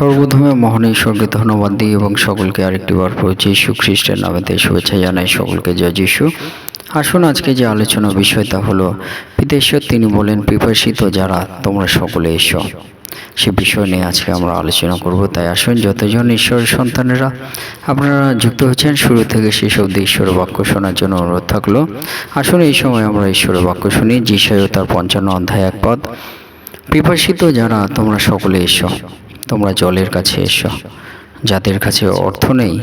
সর্বপ্রথমে মহান ঈশ্বরকে ধন্যবাদ দিই এবং সকলকে আরেকটি বার পড়ছি যীশু খ্রিস্টের নামেতে শুভেচ্ছা জানাই সকলকে, জয় যিশু। আসুন আজকে যে আলোচনা বিষয়টা হলো পিতেশ্বর তিনি বলেন পিপাসিত যারা, তোমরা সকলে এসো। সে বিষয় নিয়ে আজকে আমরা আলোচনা করব। তাই আসুন, যতজন ঈশ্বরের সন্তানেরা আপনারা যুক্ত হচ্ছেন শুরু থেকে শেষ অবধি ঈশ্বরের বাক্য শোনার জন্য অনুরোধ থাকল। আসুন, এই সময় আমরা ঈশ্বরের বাক্য শুনি যিশয় তার পঞ্চান্ন অধ্যায় এক পদ পিপাসিত যারা, তোমরা সকলে এসো। তোমরা জলের কাছে এসো। যাদের কাছে অর্থ নেই,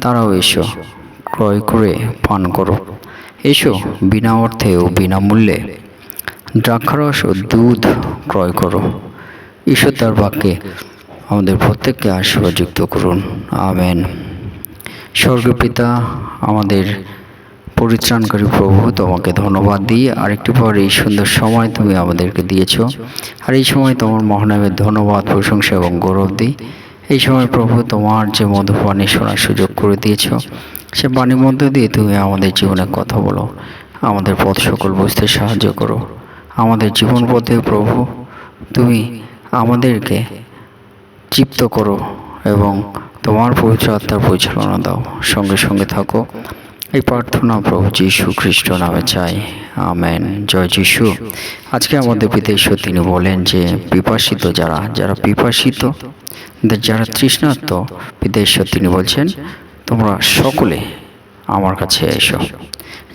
তারাও এসো। ক্রয় করে পান করো। এসো বিনা অর্থে ও বিনামূল্যে দ্রাক্ষারস ও দুধ ক্রয় করো। ঈশ্বর তার বাক্যে আমাদের প্রত্যেককে আশীর্বাদযুক্ত করুন। আমেন। স্বর্গপিতা, আমাদের পরিত্রাণকারী প্রভু, তোমাকে ধন্যবাদ দিই। আরেকটি পর এই সুন্দর সময় তুমি আমাদেরকে দিয়েছ। আর এই সময় তোমার মহানামের ধন্যবাদ, প্রশংসা এবং গৌরব দিই। এই সময় প্রভু, তোমার যে মধুবাণী শোনার সুযোগ করে দিয়েছ, সে বাণীর মধ্য দিয়ে তুমি আমাদের জীবনে কথা বলো। আমাদের পথ সকল বুঝতে সাহায্য করো। আমাদের জীবন পথে প্রভু, তুমি আমাদেরকে তৃপ্ত করো এবং তোমার পবিত্র আত্মার পরিচালনা দাও। সঙ্গে সঙ্গে থাকো। এই প্রার্থনা প্রভু যীশু খ্রিস্ট নামে চাই। আমেন। জয় যীশু। আজকে আমাদের বিদেশ তিনি বলেন যে পিপাসিত যারা যারা পিপাসিত যারা তৃষ্ণার্ত বিদেশ তিনি বলছেন, তোমরা সকলে আমার কাছে এসো।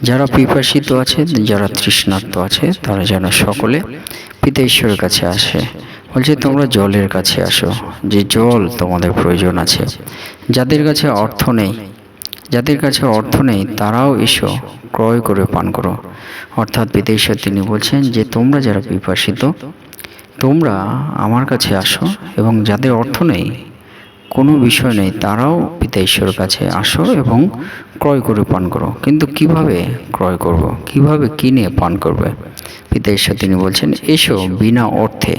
যারা পিপাসিত আছে, যারা তৃষ্ণার্ত আছে, তারা যেন সকলে পিতা ঈশ্বরের কাছে আসে। বলছে, তোমরা জলের কাছে আসো। যে জল তোমাদের প্রয়োজন আছে, যাদের কাছে অর্থ নেই যাদের কাছে অর্থ নেই, তারাও এসো, ক্রয় করে, পান করো। অর্থাৎ বিদেশে তিনি বলছেন যে, তোমরা যারা পিপাসিত, তোমরা আমার কাছে আসো এবং যাদের অর্থ নেই, কোনো বিষয় নেই, তারাও পিতা ঈশ্বরের কাছে আসো এবং ক্রয় করে, পান করো। কিন্তু কীভাবে ক্রয় করব? কীভাবে কিনে, পান করবে? পিতা ঈশ্বর তিনি বলছেন, এসো বিনা অর্থে,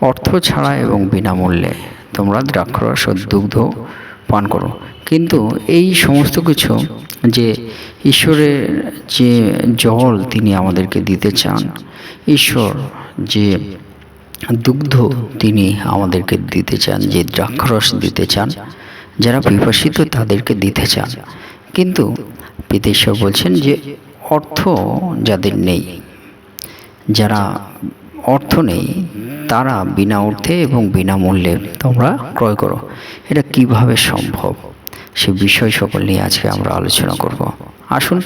অর্থ ছাড়া এবং বিনামূল্যে তোমরা দ্রাক্ষরস ও দুগ্ধ পান করো। কিন্তু এই সমস্ত কিছু যে ঈশ্বরের যে জল তিনি আমাদেরকে দিতে চান, ঈশ্বর যে দুগ্ধ তিনি আমাদেরকে দিতে চান, যে দ্রাক্ষরস দিতে চান, যারা বিভাসিত তাদেরকে দিতে চান। কিন্তু পিতেশ্বর বলছেন যে অর্থ যাদের নেই, যারা অর্থ নেই, তারা বিনা অর্থে এবং বিনামূল্যে তোমরা ক্রয় করো। এটা কীভাবে সম্ভব? সে বিষয় সকল নিয়ে আজকে আমরা আলোচনা করব। আসুন,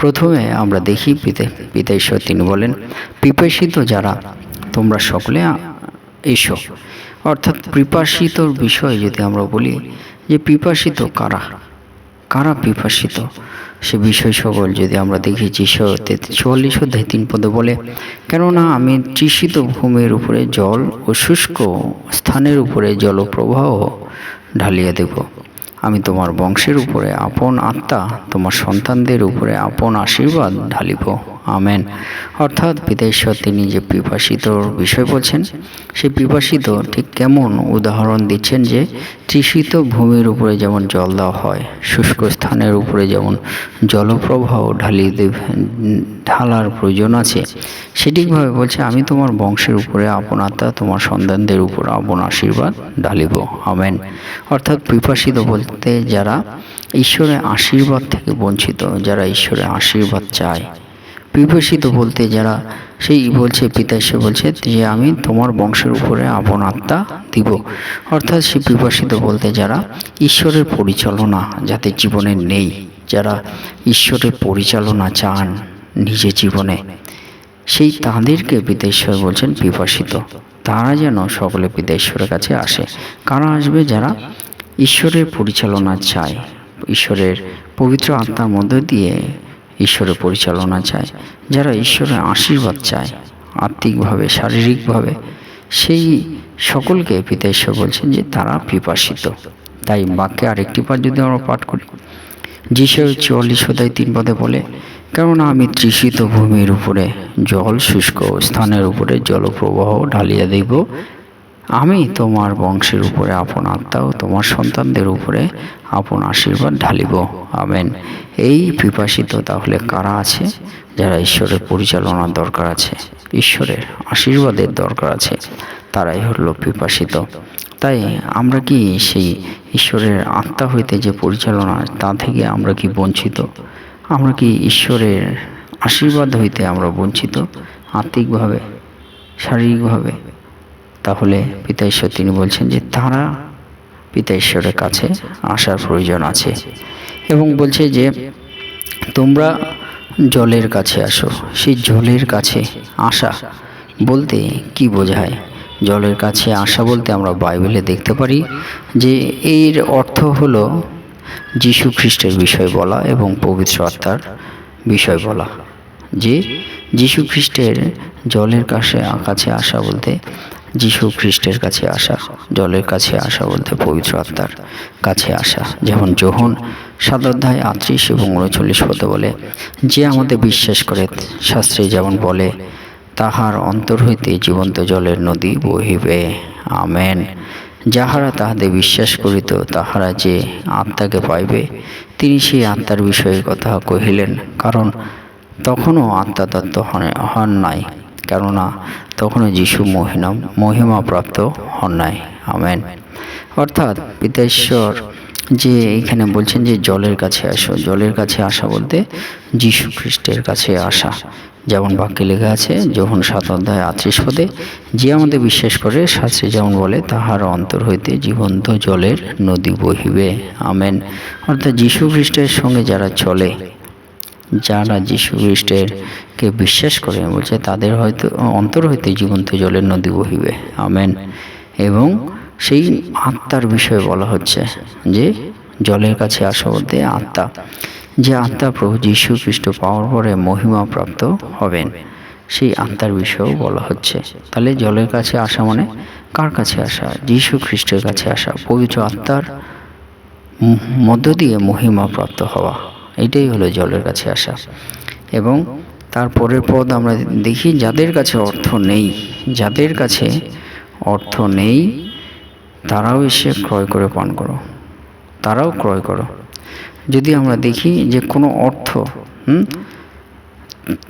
প্রথমে আমরা দেখি পিতে পিতা ঈশ্বর তিনি বলেন, পিপাসিত যারা, তোমরা সকলে এসো। অর্থাৎ পিপাসিতর বিষয় যদি আমরা বলি, যে পিপাসিত কারা? কারা পিপাসিত? সে বিষয় সকল যদি আমরা দেখি, যিশো চুয়াল্লিশ অধ্যায় তিন পদে বলে, কেননা আমি তৃষিত ভূমির উপরে জল ও শুষ্ক স্থানের উপরে জলপ্রবাহ ঢালিয়ে দেব। আমি তোমার বংশের উপরে আপন আত্মা তোমার সন্তানদের উপরে আপন আশীর্বাদ ঢালিব। আমেন। অর্থাৎ বিদেশ্বর তিনি যে পিপাসিতর বিষয় বলছেন সে পিপাসিত ঠিক কেমন উদাহরণ দিচ্ছেন যে তৃষিত ভূমির উপরে যেমন জল দেওয়া হয়, শুষ্ক স্থানের উপরে যেমন জলপ্রবাহ, ঢালি ঢালার প্রয়োজন আছে সেটিকভাবে বলছে, আমি তোমার বংশের উপরে আপন আত্মা তোমার সন্তানদের উপর, আপন আশীর্বাদ ঢালিব। আমেন। অর্থাৎ পিপাসিত বলতে যারা ঈশ্বরের আশীর্বাদ থেকে বঞ্চিত, যারা ঈশ্বরের আশীর্বাদ চায় বিভূষিত বলতে যারা সেই বলছে পিতা সে বলছে যে আমি তোমার বংশের উপরে আপন আত্মা দিব। অর্থাৎ সে বিভাষিত বলতে যারা ঈশ্বরের পরিচালনা যাদের জীবনে নেই, যারা ঈশ্বরের পরিচালনা চান নিজের জীবনে, সেই তাদেরকে বিদেশ্বর বলছেন বিভাষিত। তারা যেন সকলে বিদেশ্বরের কাছে আসে। কারা আসবে? যারা ঈশ্বরের পরিচালনা চায়, ঈশ্বরের পবিত্র আত্মার মধ্য দিয়ে ঈশ্বরের পরিচালনা চায়, যারা ঈশ্বরের আশীর্বাদ চায়, আত্মিকভাবে, শারীরিকভাবে। সেই সকলকে পিতা ঈশ্বর বলছেন যে তারা পিপাসিত। তাই বাক্যে আরেকটি পাঠ যদি আমরা পাঠ করি। যিশু চুয়াল্লিশ অধ্যায় তিন পদে বলে, কেননা আমি তৃষিত ভূমির উপরে, জল শুষ্ক স্থানের উপরে জলপ্রবাহ ঢালিয়া দেব আমি তোমার বংশের উপরে আপন আত্মা ও তোমার সন্তানদের উপরে আপন আশীর্বাদ ঢালিব। আমেন। এই পিপাসিত তাহলে কারা আছে? যারা ঈশ্বরের পরিচালনার দরকার আছে। ঈশ্বরের আশীর্বাদের দরকার আছে। তারাই হলো পিপাসিত। তাই আমরা কি সেই ঈশ্বরের আত্মা হইতে যে পরিচালনা, তা থেকে আমরা কি বঞ্চিত? আমরা কি ঈশ্বরের আশীর্বাদ হইতে আমরা বঞ্চিত? আত্মিকভাবে? শারীরিকভাবে? তাহলে পিতা ঈশ্বর তিনি বলছেন যে, তারা পিতা ঈশ্বরের কাছে আসার প্রয়োজন আছে এবং বলছে যে, তোমরা জলের কাছে আসো। সেই জলের কাছে আসা বলতে কি বোঝায়? জলের কাছে আসা বলতে আমরা বাইবেলে দেখতে পারি যে, এর অর্থ হলো যীশু খ্রিস্টের বিষয় বলা এবং পবিত্র আত্মার বিষয় বলা। যে, যীশু খ্রিস্টের জলের কাছে কাছে আসা বলতে যীশু খ্রিস্টের কাছে আসা, জলের কাছে আসা বলতে পবিত্র আত্মার কাছে আসা। যেমন যোহন সাত অধ্যায় আটত্রিশ এবং উনচল্লিশ পদে বলে, যে আমাদের বিশ্বাস করে, শাস্ত্রে যেমন বলে, তাহার অন্তর হইতে জীবন্ত জলের নদী বহিবে। আমেন। যাহারা তাহাদের বিশ্বাস করিত, তাহারা যে আত্মাকে পাইবে, তিনি সেই আত্মার বিষয়ে কথা কহিলেন, কারণ তখনও আত্মা হন- হন নাই। কেননা তখনও যিশু মহিমা, মহিমাপ্রাপ্ত হন নাই। আমেন। অর্থাৎ পিতাশ্বর যে এখানে বলছেন যে জলের কাছে আসো, জলের কাছে আসা বলতে যীশু খ্রিস্টের কাছে আসা। যেমন বাক্যে লেখা আছে, যখন সাত অধ্যায় আত্রিশ পদে যে আমাদের বিশ্বাস করে, শাস্ত্রে যেমন বলে, তাহার অন্তর হইতে জীবন্ত জলের নদী বহিবে। আমেন। অর্থাৎ যীশু খ্রিস্টের সঙ্গে যারা চলে যারা যীশু খ্রিস্টের কে বিশ্বাস করে বলছে তাদের হয়তো অন্তর হইতে জীবন্ত জলের নদী বহিবে। আমেন। এবং সেই আত্মার বিষয়ে বলা হচ্ছে যে, জলের কাছে আসা বলতে আত্মা। যে আত্মা প্রভু যীশু খ্রিস্ট পাওয়ার পরে মহিমা প্রাপ্ত হবেন, সেই আত্মার বিষয়েও বলা হচ্ছে। তাহলে জলের কাছে আসা মানে কার কাছে আসা? যীশু খ্রিস্টের কাছে আসা। পবিত্র আত্মার মধ্য দিয়ে মহিমা প্রাপ্ত হওয়া। এটাই হলো জলের কাছে আসা। এবং তারপরের পদ আমরা দেখি, যাদের কাছে অর্থ নেই, যাদের কাছে অর্থ নেই, তারাও এসে ক্রয় করে পান করো। তারাও ক্রয় করো। যদি আমরা দেখি যে কোনো অর্থ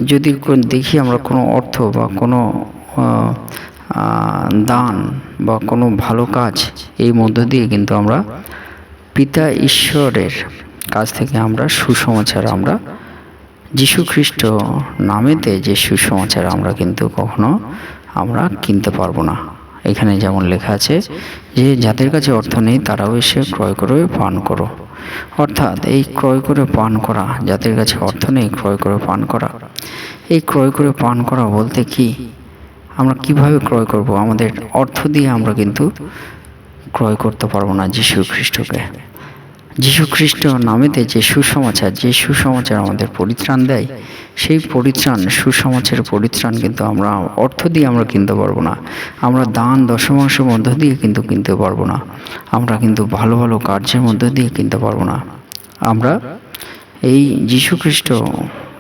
যদি দেখি আমরা কোনো অর্থ বা কোনো দান বা কোনো ভালো কাজ এই মধ্য দিয়ে কিন্তু আমরা পিতা ঈশ্বরের কাছ থেকে আমরা সুসমাচার, আমরা যীশু খ্রিস্ট নামেতে যে সুসমাচার আমরা কিন্তু কখনো আমরা কিনতে পারব না। এখানে যেমন লেখা আছে যে, যাদের কাছে অর্থ নেই, তারাও এসে ক্রয় করে পান করো। অর্থাৎ এই ক্রয় করে পান করা, যাদের কাছে অর্থ নেই, ক্রয় করে পান করা। এই ক্রয় করে পান করা বলতে কি? আমরা কীভাবে ক্রয় করব? আমাদের অর্থ দিয়ে আমরা কিন্তু ক্রয় করতে পারব না যীশু খ্রিস্টকে যীশু খ্রিস্ট নামেতে যে সুসমাচার যে সুসমাচার আমাদের পরিত্রাণ দেয়, সেই পরিত্রাণ, সুসমাচারের পরিত্রাণ কিন্তু আমরা, অর্থ দিয়ে আমরা কিনতে পারব না। আমরা দান দশমাংশের মধ্য দিয়ে কিন্তু কিনতে পারব না। আমরা কিন্তু ভালো ভালো কার্যের মধ্য দিয়ে কিনতে পারব না। আমরা এই যীশু খ্রিস্ট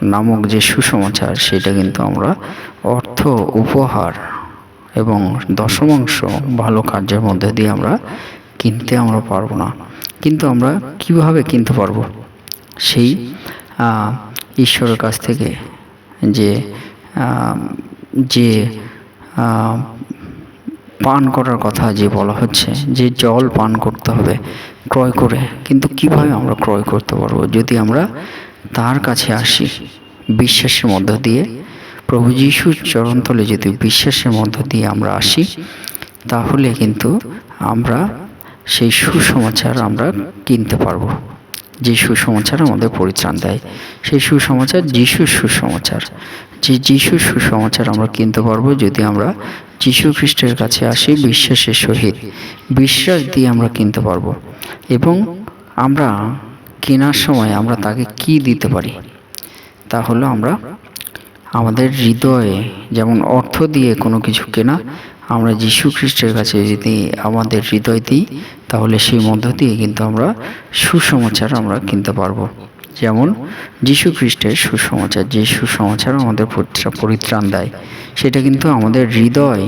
নামক যে সুসমাচার, সেটা কিন্তু আমরা অর্থ, উপহার এবং দশমাংশ ভালো কার্যের মধ্যে দিয়ে আমরা কিনতে আমরা পারব না। কিন্তু আমরা কীভাবে কিনতে পারব? সেই ঈশ্বরের কাছ থেকে যে যে পান করার কথা যে বলা হচ্ছে, যে জল পান করতে হবে, ক্রয় করে, কিন্তু কীভাবে আমরা ক্রয় করতে পারব? যদি আমরা তার কাছে আসি, বিশ্বাসের মধ্য দিয়ে, প্রভু যিশুর চরণতলে যদি বিশ্বাসের মধ্য দিয়ে আমরা আসি, তাহলে কিন্তু আমরা সেই সুসমাচার আমরা কিনতে পারব। যে সুসমাচার আমাদের পরিত্রাণ দেয়, সেই সুসমাচার যিশুর সুসমাচার। যে যিশুর সুসমাচার আমরা কিনতে পারব যদি আমরা যিশু খ্রিস্টের কাছে আসি বিশ্বাসের সহিত। বিশ্বাস দিয়ে আমরা কিনতে পারব। এবং আমরা কেনার সময় আমরা তাকে কি দিতে পারি? তা হলো আমরা আমাদের হৃদয়ে যেমন অর্থ দিয়ে কোনো কিছু কেনা আমরা যীশু খ্রিস্টের কাছে যদি আমাদের হৃদয় দিই, তাহলে সেই মধ্য দিয়ে কিন্তু আমরা সুসমাচার আমরা কিনতে পারব। যেমন যীশু খ্রিস্টের সুসমাচার, যে সুসমাচার আমাদের পরিত্রাণ দেয়, সেটা কিন্তু আমাদের হৃদয়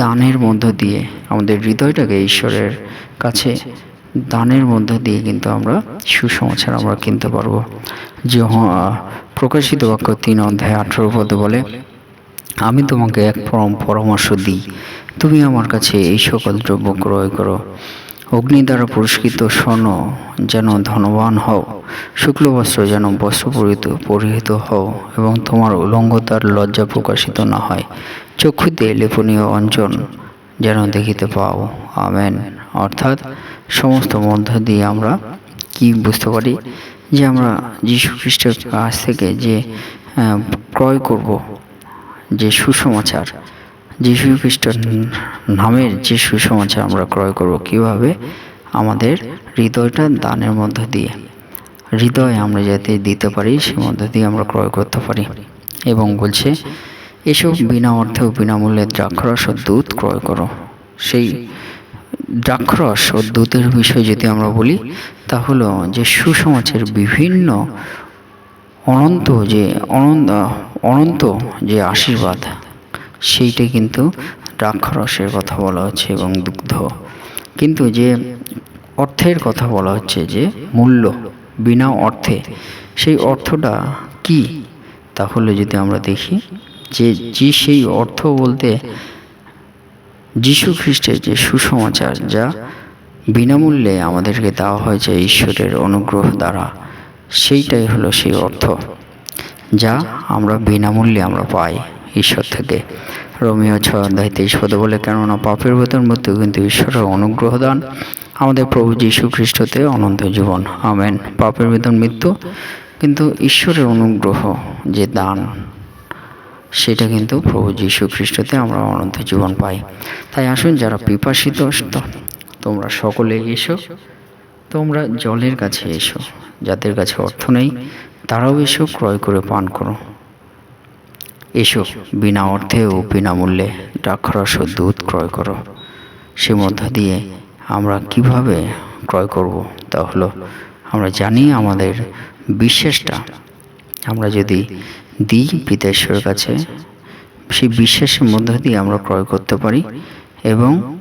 দানের মধ্য দিয়ে, আমাদের হৃদয়টাকে ঈশ্বরের কাছে দানের মধ্য দিয়ে কিন্তু আমরা সুসমাচার আমরা কিনতে পারব। যে প্রকাশিত বাক্য তিন অধ্যায় আঠেরো পদে বলে আমি তোমাকে এক পরম পরামর্শ দিই। তুমি আমার কাছে এই সকল দ্রব্য ক্রয় করো। অগ্নি দ্বারা পুরস্কৃত স্বর্ণ যেন ধনবান হও, শুক্ল বস্ত্র যেন বস্ত্র পরিহিত পরিহিত হও এবং তোমার উলঙ্গতার লজ্জা প্রকাশিত না হয়। চক্ষুতে লেপনীয় অঞ্চল যেন দেখিতে পাও। আমেন। অর্থাৎ সমস্ত মধ্য দিয়ে আমরা কি বুঝতে পারি? যে আমরা যীশু খ্রিস্টের কাছ থেকে যে ক্রয় করব যে সুসমাচার, যীশু খ্রিস্ট নামের যে সুসমাচার আমরা ক্রয় করব কীভাবে? আমাদের হৃদয়টা দানের মধ্য দিয়ে। হৃদয় আমরা যাতে দিতে পারি, সে মধ্য দিয়ে আমরা ক্রয় করতে পারি। এবং বলছে, এসব বিনা অর্থে ও বিনামূল্যে দ্রাক্ষরস ও দুধ ক্রয় করো। সেই দ্রাক্ষরস ও দুধের বিষয়ে যদি আমরা বলি তা হলো যে সুসমাচার বিভিন্ন অনন্ত যে অনন্ত অনন্ত যে আশীর্বাদ সেইটা কিন্তু দ্রাক্ষরসের কথা বলা হচ্ছে এবং দুগ্ধ। কিন্তু যে অর্থের কথা বলা হচ্ছে যে মূল্য বিনা অর্থে, সেই অর্থটা কি? তাহলে যদি আমরা দেখি যে যে সেই অর্থ বলতে যীশু খ্রিস্টের যে সুসমাচার, যা বিনামূল্যে আমাদেরকে দেওয়া হয়েছে ঈশ্বরের অনুগ্রহ দ্বারা সেইটাই হলো সেই অর্থ, যা আমরা বিনামূল্যে আমরা পাই ঈশ্বর থেকে। রোমিও ছয় অধ্যায় তেইশ পদে বলে, কেননা পাপের বেতন মধ্যে কিন্তু ঈশ্বরের অনুগ্রহ দান, আমাদের প্রভু যীশু খ্রিস্টতে অনন্ত জীবন। আমেন। পাপের বেতন মৃত্যু কিন্তু ঈশ্বরের অনুগ্রহ যে দান, সেটা কিন্তু প্রভু যীশু খ্রিস্টতে আমরা অনন্ত জীবন পাই। তাই আসুন যারা পিপাসিত, তোমরা সকলে এসো তোমরা জলের কাছে এসো, যাদের কাছে অর্থ নেই, তারাও এসো, ক্রয় করে পান করো। এসো, বিনা অর্থে ও বিনামূল্যে দ্রাক্ষরস ও দুধ ক্রয় করো। সে মধ্য দিয়ে আমরা কীভাবে ক্রয় করব? তা হলো, আমরা জানি আমাদের বিশ্বাসটা। আমরা যদি দিই পিতেশ্বরের কাছে, সেই বিশ্বাসের মধ্য দিয়ে আমরা ক্রয় করতে পারি এবং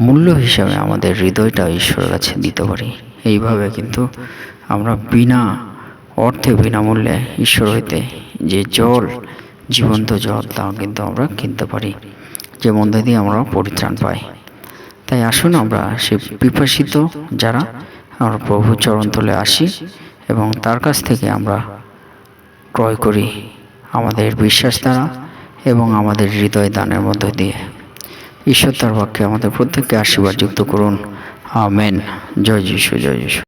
মূল্য হিসাবে আমাদের হৃদয়টা ঈশ্বরের কাছে দিতে পারি। এইভাবে কিন্তু আমরা বিনা অর্থে বিনামূল্যে ঈশ্বর হইতে যে জল, জীবন্ত জল, তা কিন্তু আমরা কিনতে পারি। যে মধ্য দিয়ে আমরা পরিত্রাণ পাই। তাই আসুন আমরা সে পিপাসিত যারা আমরা প্রভু চরণতলে আসি এবং তার কাছ থেকে আমরা ক্রয় করি আমাদের বিশ্বাস দ্বারা এবং আমাদের হৃদয় দানের মধ্য দিয়ে। ঈশ্বর তার বাক্যে আমাদের প্রত্যেককে আশীর্বাদ যুক্ত করুন। আমেন। জয় যিশু জয় যিশু।